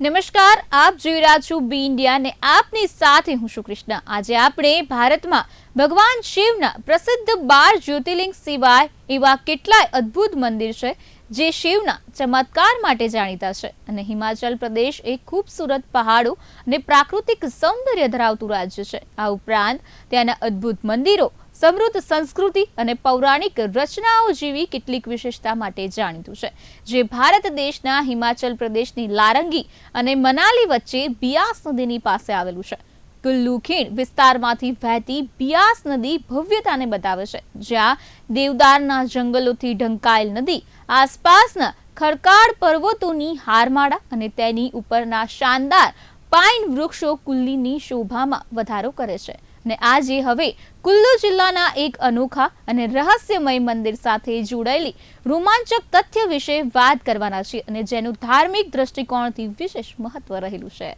નમસ્કાર, આપ જોઈ રહ્યા છો બી ઇન્ડિયા ને આપની સાથે હું છું કૃષ્ણ. આજે આપણે ભારતમાં ભગવાન શિવના પ્રસિદ્ધ બાર જ્યોતિર્લિંગ સિવાય એવા કેટલાય અદ્ભુત મંદિર છે, જે શિવના ચમત્કાર માટે જાણીતા છે. અને હિમાચલ પ્રદેશ એક ખૂબસૂરત પહાડો અને પ્રાકૃતિક સૌંદર્ય ધરાવતું રાજ્ય છે. આ ઉપરાંત ત્યાંના અદ્ભુત મંદિરો સમૃદ્ધ સંસ્કૃતિ અને પૌરાણિક રચનાઓ જેવી કેટલીક વિશેષતા માટે જાણીતું છે. જે ભારત દેશના હિમાચલ પ્રદેશની લારંગી અને મનાલી વચ્ચે બિયાસ નદીની પાસે આવેલું છે. કુલ્લુ ખીણ વિસ્તારમાંથી વહેતી બિયાસ નદી ભવ્યતાને બતાવે છે, જ્યાં દેવદારના જંગલોથી ઢંકાયેલ નદી, આસપાસના ખડકાળ પર્વતોની હારમાળા અને તેની ઉપરના શાનદાર પાઇન વૃક્ષો કુલ્લીની શોભામાં વધારો કરે છે. અને આજે હવે કુલ્લુ જિલ્લાના એક અનોખા અને રહસ્યમય મંદિર સાથે જોડાયેલી રોમાંચક તથ્ય વિશે વાત કરવાના છે અને જેનું ધાર્મિક દ્રષ્ટિકોણથી વિશેષ મહત્વ રહેલું છે.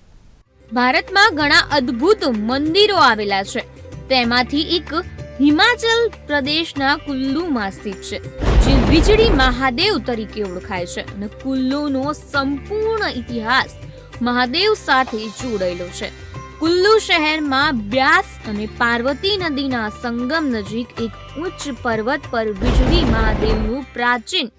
ભારતમાં ઘણા અદ્ભુત મંદિરો આવેલા છે. તેમાંથી એક હિમાચલ પ્રદેશના કુલ્લુમાં સ્થિત છે, જે વીજળી મહાદેવ તરીકે ઓળખાય છે અને કુલ્લુનો સંપૂર્ણ ઇતિહાસ મહાદેવ સાથે જોડાયેલો છે. કુલ્લુ શહેરમાં બ્યાસ અને પાર્વતી નદીના સંગમ નજીક એક ઉચ્ચ પર્વત પર વીજળી મહાદેવનું પ્રાચીન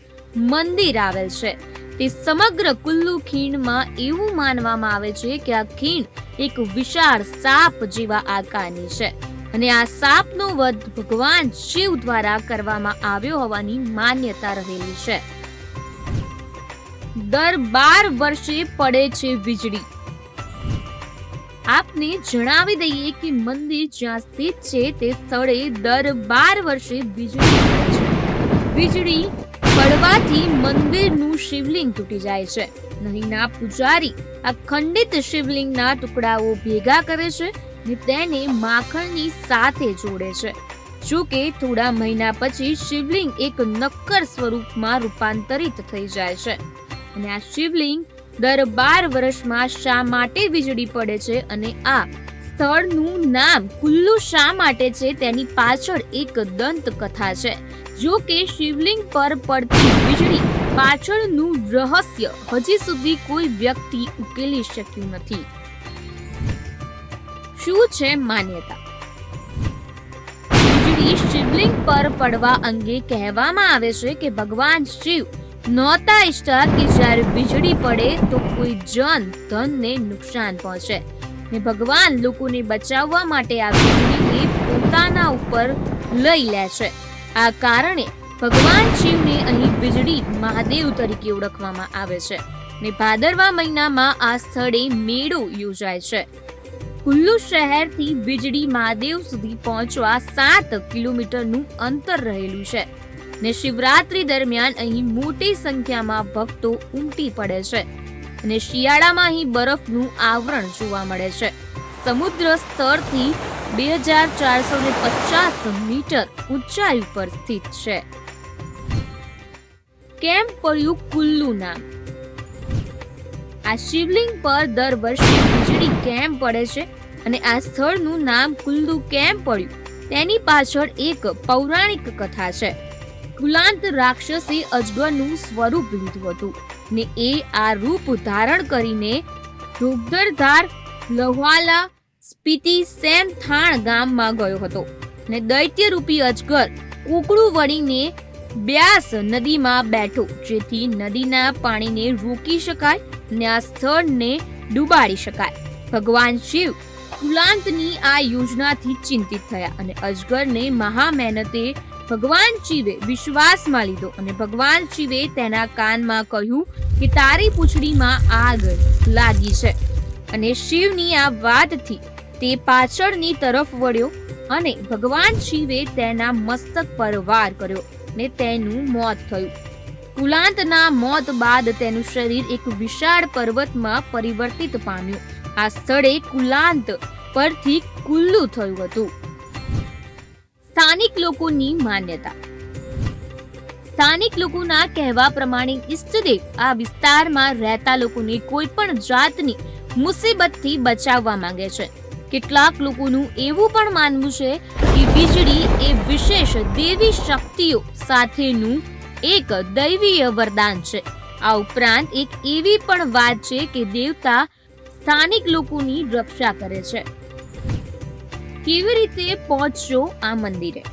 મંદિર આવેલ છે. તે સમગ્ર કુલ્લુ ખીણમાં એવું માનવામાં આવે છે કે આ ખીણ એક વિશાળ સાપ જેવા આકારની છે અને આ સાપનો વધ ભગવાન શિવ દ્વારા કરવામાં આવ્યો હોવાની માન્યતા રહેલી છે. દર બાર વર્ષે પડે છે વીજળી. આપને જણાવી દઈએ કે મંદિર જ્યાં સ્થિત છે તે સ્થળે દર બાર વર્ષે વીજળી છે. વીજળી પડવાથી મંદિરનું શિવલિંગ તૂટી જાય છે. અહીંના પૂજારી આ ખંડિત શિવલિંગના ટુકડાઓ ભેગા કરે છે ને તેને માખણની સાથે જોડે છે. જો કે થોડા મહિના પછી શિવલિંગ એક નક્કર સ્વરૂપમાં રૂપાંતરિત થઈ જાય છે. અને આ શિવલિંગ દર બાર વર્ષમાં શા માટે વીજળી પડે છે અને આ સ્થળનું નામ ખુલ્લું શા માટે છે તેની પાછળ એક દંત કથા છે. જો કે શિવલિંગ પર પડતી વીજળી પાછળનું રહસ્ય હજી સુધી કોઈ વ્યક્તિ ઉકેલી શક્યું નથી. શું છે માન્યતા? વીજળી શિવલિંગ પર પડવા અંગે કહેવામાં આવે છે કે ભગવાન શિવ નહોતા ઈચ્છતા કે જ્યારે વીજળી પડે તો કોઈ જન ધનને નુકસાન પહોંચે. ને ભગવાન લોકોને બચાવવા માટે આ વીજળીને પોતાના ઉપર લઈ લે છે. આ કારણે ભગવાન શિવને અહીં વીજળી મહાદેવ તરીકે ઓળખવામાં આવે છે. ને ભાદરવા મહિનામાં આ સ્થળે મેળો યોજાય છે. કુલ્લુ શહેરથી વીજળી મહાદેવ સુધી પહોંચવા સાત કિલોમીટરનું અંતર રહેલું છે. ને શિવરાત્રી દરમિયાન અહીં મોટી સંખ્યામાં ભક્તો ઉમટી પડે છે અને શિયાળામાં અહીં બરફનું આવરણ જોવા મળે છે. સમુદ્ર સ્તરથી બે હજાર ચારસો ને પચાસ મીટર ઊંચાઈ ઉપર સ્થિત છે. કેમ પડ્યું કુલ્લુ નામ? આ શિવલિંગ પર દર વર્ષે વીજળી કેમ પડે છે અને આ સ્થળનું નામ કુલ્લુ કેમ પડ્યું? તેની પાછળ એક પૌરાણિક કથા છે. કુલાંત રાક્ષસે અજગરનું સ્વરૂપ લીધું હતું ને એ આ રૂપ ધારણ કરીને રૂપધરધાર લહવાલા સ્પીતિ સેમ થાણ ગામમાં ગયો હતો ને દૈત્ય રૂપી અજગર કુકડું વળીને બ્યાસ નદીમાં બેઠો, જેથી નદીના પાણીને રોકી શકાય ને આ સ્થળને ડૂબાડી શકાય. ભગવાન શિવ કુલાંતની આ યોજનાથી ચિંતિત થયા અને અજગરને મહા મહેનતે ભગવાન શિવે વિશ્વાસમાં લીધો અને ભગવાન શિવે તેના કાનમાં કહ્યું કે તારી પૂંછડીમાં આગ લાગી છે. અને શિવની આ વાતથી તે પાછળની તરફ વળ્યો અને ભગવાન શિવે તેના મસ્તક પર વાર કર્યો ને તેનું મોત થયું. કુલાંતના મોત બાદ તેનું શરીર એક વિશાળ પર્વતમાં પરિવર્તિત પામ્યું. આ સ્થળે કુલાંત પરથી કુલ્લુ થયું હતું. સ્થાનિક લોકોની માન્યતા. સ્થાનિક લોકોના કહેવા પ્રમાણે ઈષ્ટદેવ આ વિસ્તારમાં રહેતા લોકોને કોઈ પણ જાતની મુસીબતથી બચાવવા માંગે છે. કેટલાક લોકોનું એવું પણ માનવું છે કે વીજળી એ વિશેષ દેવી શક્તિઓ સાથેનું એક દૈવીય વરદાન છે. આ ઉપરાંત એક એવી પણ વાત છે કે દેવતા સ્થાનિક લોકોની રક્ષા કરે છે. કેવી રીતે પહોંચશો આ મંદિરે?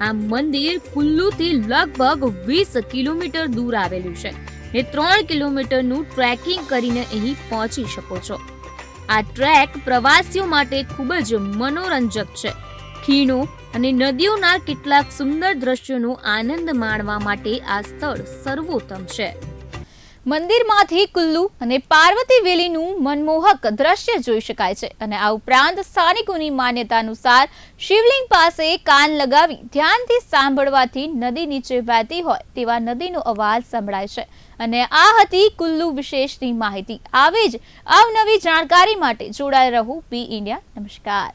આ મંદિર કુલ્લુથી લગભગ વીસ કિલોમીટર દૂર આવેલું છે. ને ત્રણ કિલોમીટરનું ટ્રેકિંગ કરીને અહીં પહોંચી શકો છો. આ ટ્રેક પ્રવાસીઓ માટે ખૂબ જ મનોરંજક છે. ખીણો અને નદીઓના કેટલાક સુંદર દ્રશ્યોનો આનંદ માણવા માટે આ સ્થળ સર્વોત્તમ છે. મંદિરમાંથી કુલ્લુ અને પાર્વતી વેલીનું મનમોહક દ્રશ્ય જોઈ શકાય છે અને આ ઉપરાંત સ્થાનિકોની માન્યતા અનુસાર શિવલિંગ પાસે કાન લગાવી ધ્યાનથી સાંભળવાથી નદી નીચે વહેતી હોય તેવા નદીનો અવાજ સંભળાય છે. અને આ હતી કુલ્લુ વિશેષની માહિતી. આવી જ અવનવી જાણકારી માટે જોડાયેલ રહો પી ઇન્ડિયા. નમસ્કાર.